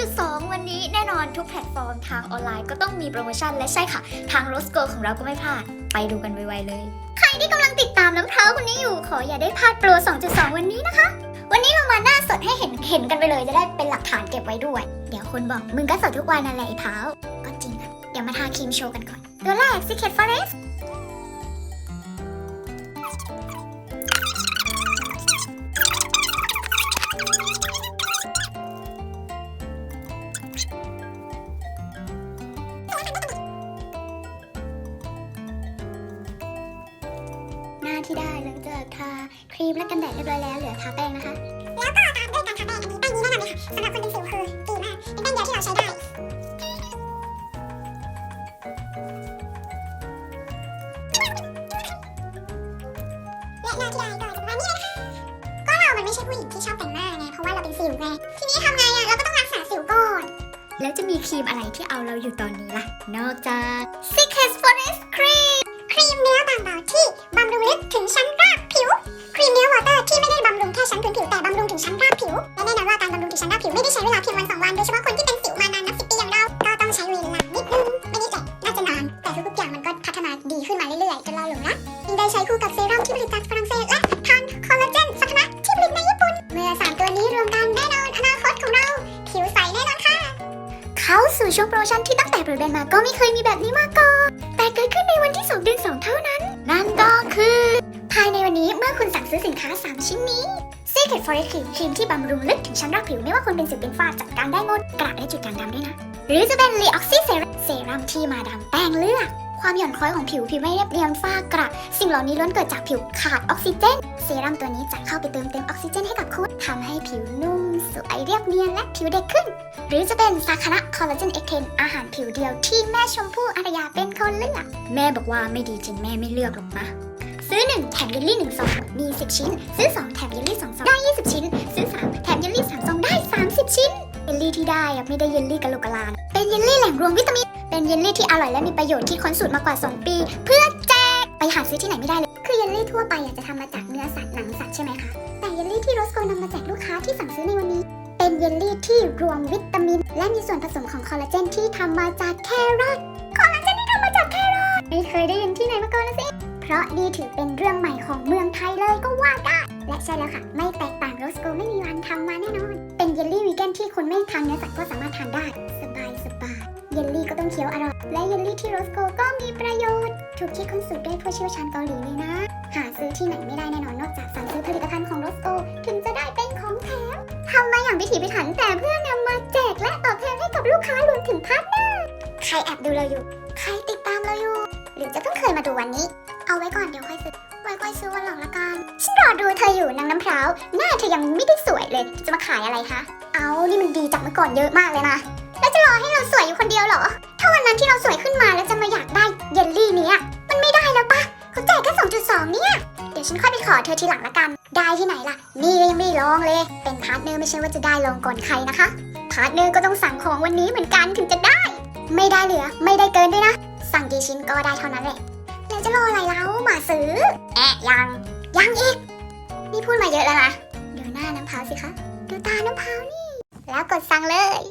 2.2 วันนี้แน่นอนทุกแพลตฟอร์มทางออนไลน์ก็ต้องมีโปรโมชั่นและใช่ค่ะ ทาง r o s c o ของเราก็ไม่พลาด ไปดูกันไวๆเลย ใครที่กำลังติดตามน้ำเท้าคนนี้อยู่ขออย่าได้พลาดโปร 2.2 วันนี้นะคะ วันนี้เรามาหน้าสดให้เห็นเห็นกันไปเลยจะได้เป็นหลักฐานเก็บไว้ด้วย เดี๋ยวคนบอกมึงก็สดทุกวันนั่นแหละไอ้เท้าก็จริงอะเดี๋ยวมาทาครีมโชว์กันก่อน ตัวแรก Secret Forest ที่ได้หลังจากทาครีมและกันแดดเรียบร้อยแล้วเหลือทาแป้งนะคะ แล้วก็ตามด้วยการทาแป้งอันนี้แป้งนี้แนะนำเลยค่ะสำหรับคนเป็นสิวคือดีมากเป็นแป้งเดียวที่เราใช้ได้และหน้าที่ได้ก็จะประมาณนี้เลยนะคะก็เรามันไม่ใช่ผู้หญิงที่ชอบแต่งหน้าไงเพราะว่าเราเป็นสิวไงทีนี้ทำไงอะเราก็ต้องรักษาสิวก่อนแล้วจะมีครีมอะไรที่เอาเราอยู่ตอนนี้ล่ะ นอกจาก Secret Forest Cream ค รีมเนื้อบางเบาที่บำรุงลึกถึงชั้นรากผิว ครีมเนื้อวอเตอร์ที่ไม่ได้บำรุงแค่ชั้นพื้นผิวแต่บำรุงถึงชั้นรากผิว และแน่นอนว่าการบำรุงถึงชั้นรากผิวไม่ได้ใช้เวลาเพียงวันสองวันโดยเฉ เข้าสู่ช่วงโปรโมชั่นที่ตั้งแต่เปิดแบรนด์มาก็ไม่เคยมีแบบนี้มาก่อน แต่เกิดขึ้นในวันที่ 2 เดือน 2 เท่านั้น นั่นก็คือ ภายในวันนี้เมื่อคุณสั่งซื้อสินค้า 3 ชิ้นนี้ Secret Forest Cream ครีมที่บำรุงลึกถึงชั้นรากผิวไม่ว่าคุณเป็นสิวเป็นฝ้าจัดการได้งดกระและจุดด่างดำด้วยนะ หรือจะเป็น l e o x y Serum เซรั่มที่มาดามแป้งเลือก ความหย่อนคล้อยของผิวผิวไม่เรียบเรียงฝ้ากระ สิ่งเหล่านี้ล้วนเกิดจากผิวขาดออกซิเจน เซรั่มตัวนี้จะเข้าไปเติมเต็มออกซิเจนให้กับคุณทำให้ผิวนุ่มสวยเรียบเนียนและผิวเด็กขึ้น หรือจะเป็นซาคานะคอลลาเจนเอ็กเทนอาหารผิวเดียวที่แม่ชมพู่อารยาเป็นคนเลือกแม่บอกว่าไม่ดีจริงแม่ไม่เลือกหรอกนะซื้อ 1 แถมเยลลี่1ซองมี 10 ชิ้น ซื้อ 2 แถมเยลลี่2ซองได้ 20 ชิ้น ซื้อ 3 แถมเยลลี่3ซองได้ 30 ชิ้น เยลลี่ที่ได้ไม่ได้เยลลี่กะโหลกกะลานเป็นเยลลี่แหล่งรวมวิตามิน เป็นเยลลี่ที่อร่อยและมีประโยชน์ที่ค้นสูตรมากว่า 2 ปี เพื่อแจกไปหาซื้อที่ไหนไม่ได้เลย คือเยลลี่ทั่วไปอะจะทำมาจากเนื้อสัตว์หนังสัตว์ใช่ไหมคะแต่เยลลี่ที่โรสโกนำมาแจกลูกค้าที่สั่งซื้อในวันนี้ เป็นเยลลี่ที่รวมวิตามิน และมีส่วนผสมของคอลลาเจนที่ทำมาจากแครอทคอลลาเจนที่ทำมาจากแครอทไม่เคยได้ยินที่ไหนมาก่อนนะสิเพราะนี่ถือเป็นเรื่องใหม่ของเมืองไทยเลยก็ว่าได้และใช่แล้วค่ะไม่แตกต่างโรสโก คี้ยวอร่อย และเยลลี่ที่โรสโกก็มีประโยชน์ ถูกคิดค้นสูตรด้วยผู้เชี่ยวชาญเกาหลีเลยนะ หาซื้อที่ไหนไม่ได้แน่นอนนอกจากสั่งซื้อผลิตภัณฑ์ของโรสโกถึงจะได้เป็นของแถมทำมาอย่างพิถีพิถันแต่เพื่อนำมาแจกและตอบแทนให้กับลูกค้ารวมถึงพาร์ทเนอร์ใครแอบดูเราอยู่ ใครติดตามเราอยู่ หรือจะเพิ่งเคยมาดูวันนี้ เอาไว้ก่อนเดี๋ยวค่อยซื้อไว้ค่อยซื้อวันหลังละกันฉันรอดูเธออยู่นางน้ำพร้าวหน้าเธอยังไม่ได้สวยเลย จะมาขายอะไรคะ เอานี่มันดีจากเมื่อก่อนเยอะมากเลยนะแล้วจะรอให้เราสวยอยู่คนเดียวเหรอ ถ้าวันนั้นที่เราสวยขึ้นมาแล้วจะมาอยากได้เยลลี่เนี้ยมันไม่ได้แล้วปะเขาแจกแค่2.2 เนี่ย เดี๋ยวฉันค่อยไปขอเธอทีหลังละกัน ได้ที่ไหนล่ะ นี่ก็ยังไม่ได้ลองเลย เป็นพาร์ทเนอร์ไม่ใช่ว่าจะได้ลองก่อนใครนะคะ พาร์ทเนอร์ก็ต้องสั่งของวันนี้เหมือนกันถึงจะได้ ไม่ได้เหลือ ไม่ได้เกินด้วยนะ สั่งกี่ชิ้นก็ได้เท่านั้นแหละ แล้วจะรออะไรแล้วมาซื้อ แอะยัง ยังอีก นี่พูดมาเยอะแล้วนะดูหน้าน้ำพาวสิคะ ดูตาน้ำพร้าวนี่ แล้วกดสั่งเลย